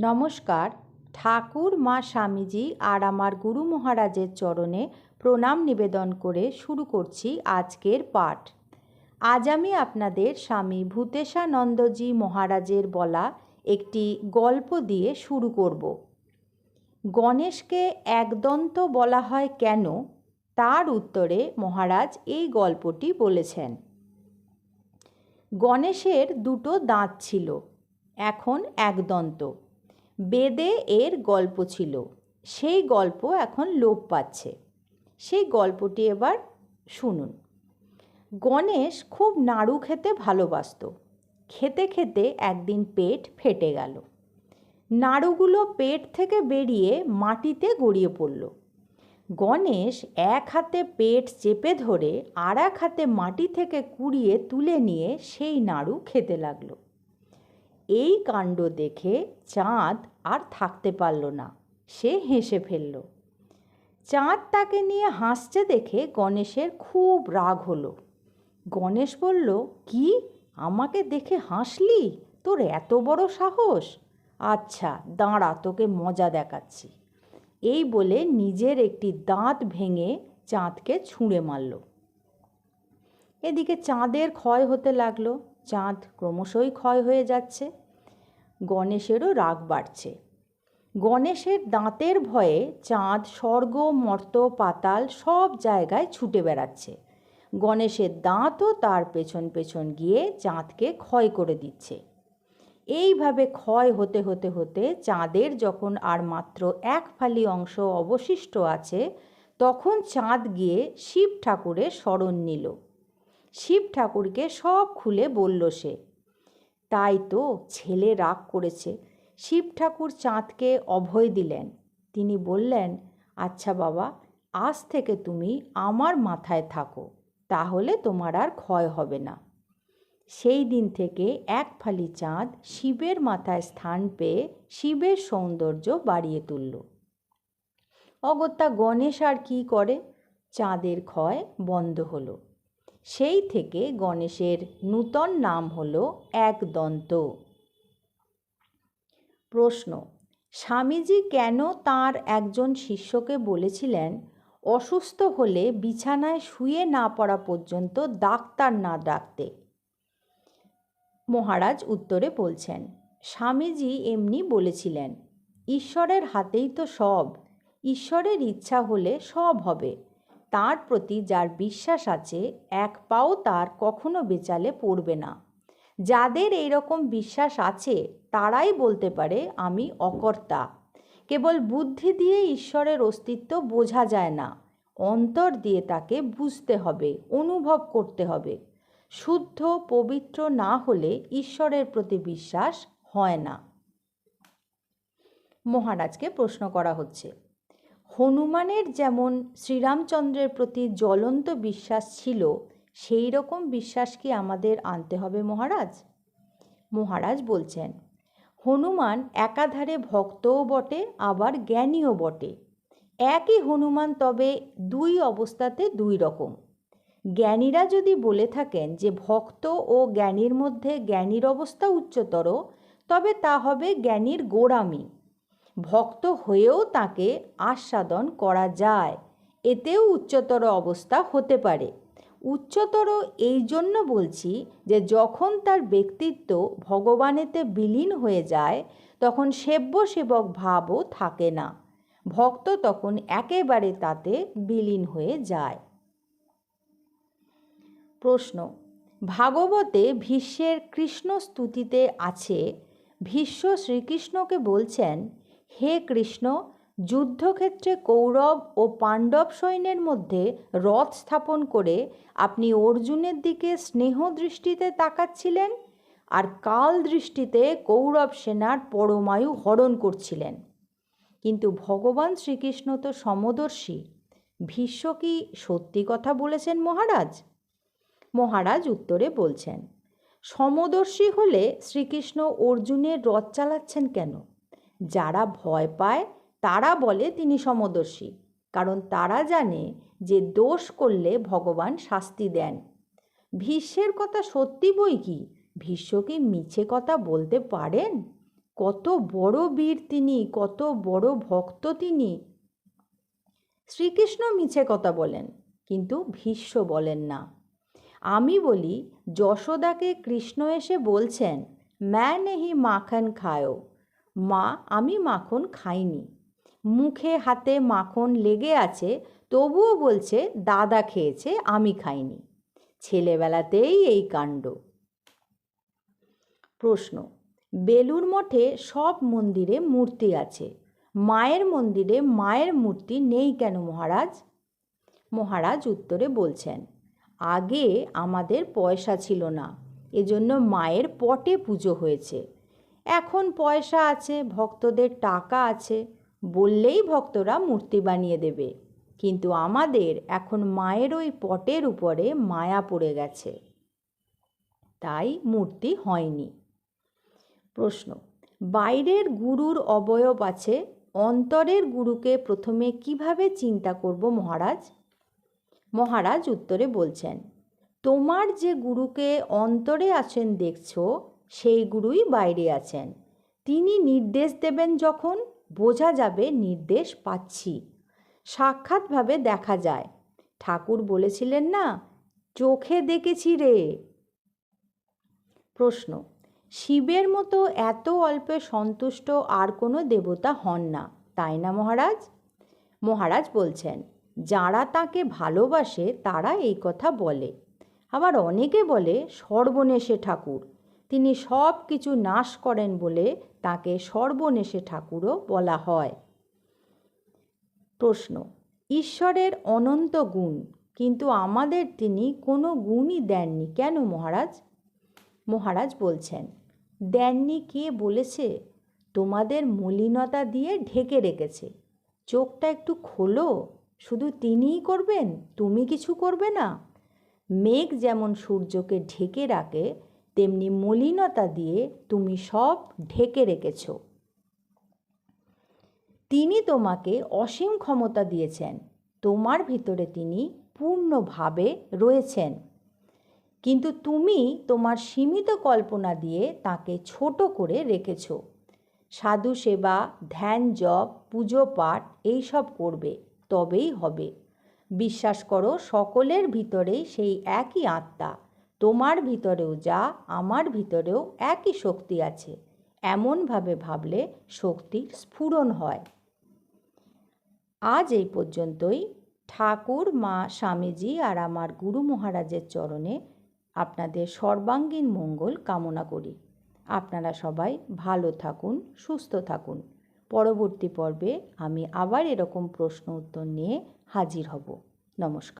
নমস্কার। ঠাকুর, মা স্বামীজি আর আমার গুরু মহারাজের চরণে প্রণাম নিবেদন করে শুরু করছি আজকের পাঠ। আজ আমি আপনাদের স্বামী ভূতেশানন্দজি মহারাজের বলা একটি গল্প দিয়ে শুরু করব। গণেশকে একদন্ত বলা হয় কেন? তার উত্তরে মহারাজ এই গল্পটি বলেছেন। গণেশের দুটো দাঁত ছিল, এখন একদন্ত। বেদে এর গল্প ছিল। সেই গল্প এখন লোপ পাচ্ছে। সেই গল্পটি এবার শুনুন। গণেশ খুব নাড়ু খেতে ভালোবাসত। খেতে খেতে একদিন পেট ফেটে গেল। নাড়ুগুলো পেট থেকে বেরিয়ে মাটিতে গড়িয়ে পড়ল। গণেশ এক হাতে পেট চেপে ধরে আর এক হাতে মাটি থেকে কুড়িয়ে তুলে নিয়ে সেই নাড়ু খেতে লাগল। এই কাণ্ড দেখে চাঁদ আর থাকতে পারল না। সে হেসে ফেলল। চাঁদ তাকে নিয়ে হাসছে দেখে গণেশের খুব রাগ হলো। গণেশ বলল, কি? আমাকে দেখে হাসলি? তোর এত বড় সাহস? আচ্ছা দাঁড়া, তোকে মজা দেখাচ্ছি। এই বলে নিজের একটি দাঁত ভেঙে চাঁদকে ছুঁড়ে মারল। এদিকে চাঁদের ক্ষয় হতে লাগল। চাঁদ ক্রমশই ক্ষয় হয়ে যাচ্ছে। গণেশেরও রাগ বাড়ছে। গণেশের দাঁতের ভয়ে চাঁদ, স্বর্গ, মর্ত, পাতাল সব জায়গায় ছুটে বেড়াচ্ছে। গণেশের দাঁতও তার পেছন পেছন গিয়ে চাঁদকে ক্ষয় করে দিচ্ছে। এইভাবে ক্ষয় হতে হতে হতে চাঁদের যখন আর মাত্র এক ফালি অংশ অবশিষ্ট আছে, তখন চাঁদ গিয়ে শিব ঠাকুরের স্মরণ নিল। শিব ঠাকুরকে সব খুলে বলল সে। তাই তো ছেলে রাগ করেছে। শিব ঠাকুর চাঁদকে অভয় দিলেন। তিনি বললেন আচ্ছা বাবা, আজ থেকে তুমি আমার মাথায় থাকো, তাহলে তোমার আর ক্ষয় হবে না। সেই দিন থেকে এক ফালি চাঁদ শিবের মাথায় স্থান পেয়ে শিবের সৌন্দর্য বাড়িয়ে তুলল। অগত্যা গণেশ আর কী করে? চাঁদের ক্ষয় বন্ধ হলো। সেই থেকে গণেশের নূতন নাম হল একদন্ত। প্রশ্ন, স্বামীজি কেন তার একজন শিষ্যকে বলেছিলেন, অসুস্থ হলে বিছানায় শুয়ে না পড়া পর্যন্ত ডাক্তার না ডাকতে মহারাজ উত্তরে বলছেন, স্বামীজি এমনি বলেছিলেন, ঈশ্বরের হাতেই তো সব, ঈশ্বরের ইচ্ছা হলে সব হবে। তার প্রতি যার বিশ্বাস আছে, এক পাও তার কখনো বেচালে পড়বে না। যাদের এই রকম বিশ্বাস আছে, তারাই বলতে পারে, আমি অকর্তা। কেবল বুদ্ধি দিয়ে ঈশ্বরের অস্তিত্ব বোঝা যায় না। অন্তর দিয়ে তাকে বুঝতে হবে, অনুভব করতে হবে। শুদ্ধ, পবিত্র না হলে ঈশ্বরের প্রতি বিশ্বাস হয় না। মহারাজকে প্রশ্ন করা হচ্ছে হনুমানের যেমন শ্রীরামচন্দ্রের প্রতি জ্বলন্ত বিশ্বাস ছিল সেই রকম বিশ্বাস কি আমাদের আনতে হবে মহারাজ? মহারাজ বলছেন, হনুমান একাধারে ভক্তও বটে, আবার জ্ঞানীও বটে। একই হনুমান তবে দুই অবস্থাতে দুই রকম। জ্ঞানীরা যদি বলে থাকেন যে ভক্ত ও জ্ঞানীর মধ্যে জ্ঞানীর অবস্থা উচ্চতর, তবে তা হবে জ্ঞানীর গোড়ামি। ভক্ত হয়েও তাকে আস্বাদন করা যায়। এতেও উচ্চতর অবস্থা হতে পারে। উচ্চতর এই জন্য বলছি যে, যখন তার ব্যক্তিত্ব ভগবানেতে বিলীন হয়ে যায়, তখন সেব্য সেবক ভাবও থাকে না। ভক্ত তখন একেবারে তাতে বিলীন হয়ে যায়। প্রশ্ন, ভাগবতে ভীষ্মের কৃষ্ণ স্তুতিতে আছে, ভীষ্ম শ্রীকৃষ্ণকে বলছেন হে কৃষ্ণ, যুদ্ধক্ষেত্রে কৌরব ও পাণ্ডব সৈন্যের মধ্যে রথ স্থাপন করে আপনি অর্জুনের দিকে স্নেহ দৃষ্টিতে তাকাচ্ছিলেন আর কাল দৃষ্টিতে কৌরব সেনার পরমায়ু হরণ করছিলেন। কিন্তু ভগবান শ্রীকৃষ্ণ তো সমদর্শী, ভীষ্ম কি সত্যি কথা বলেছেন মহারাজ? মহারাজ উত্তরে বলছেন, সমদর্শী হলে শ্রীকৃষ্ণ অর্জুনের রথ চালাচ্ছেন কেন? যারা ভয় পায়, তারা বলে তিনি সমদর্শী, কারণ তারা জানে যে দোষ করলে ভগবান শাস্তি দেন। ভীষ্মের কথা সত্যি বই কি? ভীষ্ম কি মিছে কথা বলতে পারেন? কত বড় বীর তিনি, কত বড় ভক্ত তিনি। শ্রীকৃষ্ণ মিছে কথা বলেন, কিন্তু ভীষ্ম বলেন না। আমি বলি, যশোদাকে কৃষ্ণ এসে বলছেন, ম্যা নেহি মাখন খায়ো। মা, আমি মাখন খাইনি। মুখে হাতে মাখন লেগে আছে, তবুও বলছে, দাদা খেয়েছে, আমি খাইনি। ছেলেবেলাতেই এই কাণ্ড। প্রশ্ন বেলুর মঠে সব মন্দিরে মূর্তি আছে। মায়ের মন্দিরে মায়ের মূর্তি নেই কেন মহারাজ? মহারাজ উত্তরে বলছেন, আগে আমাদের পয়সা ছিল না, এজন্য মায়ের পটে পুজো হয়েছে। এখন পয়সা আছে, ভক্তদের টাকা আছে, বললেই ভক্তরা মূর্তি বানিয়ে দেবে। কিন্তু আমাদের এখন মায়ের ওই পটের উপরে মায়া পড়ে গেছে। তাই মূর্তি হয়নি। প্রশ্ন, বাইরের গুরুর অবয়ব আছে, অন্তরের গুরুকে প্রথমে কীভাবে চিন্তা করব মহারাজ? মহারাজ উত্তরে বলছেন, তোমার যে গুরুকে অন্তরে আছেন দেখছ সেই গুরুই বাইরে আছেন। তিনি নির্দেশ দেবেন যখন বোঝা যাবে নির্দেশ পাচ্ছি। সাক্ষাৎভাবে দেখা যায়। ঠাকুর বলেছিলেন না, চোখে দেখেছি রে। প্রশ্ন, শিবের মতো এত অল্পে সন্তুষ্ট আর কোনো দেবতা হন না, তাই না মহারাজ? মহারাজ বলছেন, যারা তাকে ভালোবাসে তারা এই কথা বলে। আবার অনেকে বলে, সর্বনেশে ঠাকুর। তিনি সব কিছু নাশ করেন বলে তাকে সর্বনেশে ঠাকুরও বলা হয়। প্রশ্ন, ঈশ্বরের অনন্ত গুণ, কিন্তু আমাদের তিনি কোনো গুণই দেননি কেন মহারাজ? মহারাজ বলছেন, দেননি কে বলেছে? তোমাদের মলিনতা দিয়ে ঢেকে রেখেছে। চোখটা একটু খোলো, শুধু তিনিই করবেন, তুমি কিছু করবে না। মেঘ যেমন সূর্যকে ঢেকে রাখে তেমনি মলিনতা দিয়ে তুমি সব ঢেকে রেখেছ। তিনি তোমাকে অসীম ক্ষমতা দিয়েছেন। তোমার ভিতরে তিনি পূর্ণভাবে রয়েছেন। কিন্তু তুমি তোমার সীমিত কল্পনা দিয়ে তাকে ছোট করে রেখেছ। সাধু সেবা, ধ্যান, জপ, পুজো পাঠ এইসব করবে, তবেই হবে। বিশ্বাস করো, সকলের ভিতরেই সেই একই আত্মা। তোমার ভিতরেও যা, আমার ভিতরেও একই শক্তি আছে। এমনভাবে ভাবলে শক্তির স্ফুরণ হয়। আজ এই পর্যন্তই। ঠাকুর, মা, স্বামীজি আর আমার গুরু মহারাজের চরণে আপনাদের সর্বাঙ্গীন মঙ্গল কামনা করি। আপনারা সবাই ভালো থাকুন, সুস্থ থাকুন। পরবর্তী পর্বে আমি আবার এরকম প্রশ্ন উত্তর নিয়ে হাজির হব। নমস্কার।